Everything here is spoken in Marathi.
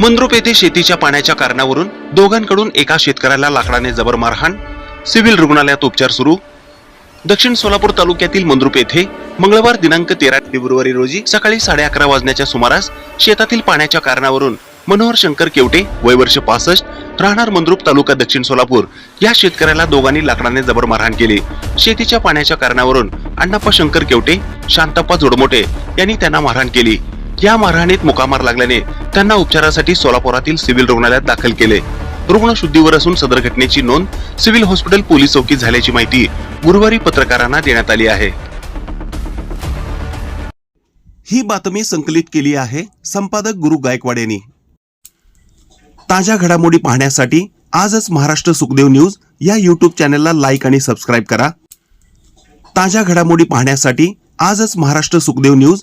मंद्रुप येथे शेतीच्या पाण्याच्या कारणावरून दोघांकडून एका शेतकऱ्याला लाकडाने जबर मारहाण सिव्हिल रुग्णालयात उपचार सुरू. दक्षिण सोलापूर तालुक्यातील मंद्रुप येथे मंगळवार दिनांक तेरा फेब्रुवारी रोजी सकाळी साडे अकरा वाजण्याच्या सुमारास शेतातील पाण्याच्या कारणावरून मनोहर शंकर केवटे वय वर्ष पासष्ट राहणार मंद्रुप तालुका दक्षिण सोलापूर या शेतकऱ्याला दोघांनी लाकडाने जबर मारहाण केली. शेतीच्या पाण्याच्या कारणावरून अण्णाप्पा शंकर केवटे शांतप्पा जोडमोटे यांनी त्यांना मारहाण केली. या मारहाणीत मुकामार लागल्याने त्यांना उपचारासाठी सोलापुरातील सिव्हिल रुग्णालयात दाखल केले. रुग्ण शुद्धीवर असून सदर घटनेची नोंद सिव्हिल हॉस्पिटल पोलीस चौकीत झाल्याची माहिती गुरुवारी पत्रकारांना देण्यात आली आहे. ही बातमी संकलित केली आहे संपादक गुरु गायकवाड यांनी. ताज्या घडामोडी पाहण्यासाठी आजच महाराष्ट्र सुखदेव न्यूज या युट्यूब चॅनलला लाईक आणि सबस्क्राईब करा. ताज्या घडामोडी पाहण्यासाठी आजच महाराष्ट्र सुखदेव न्यूज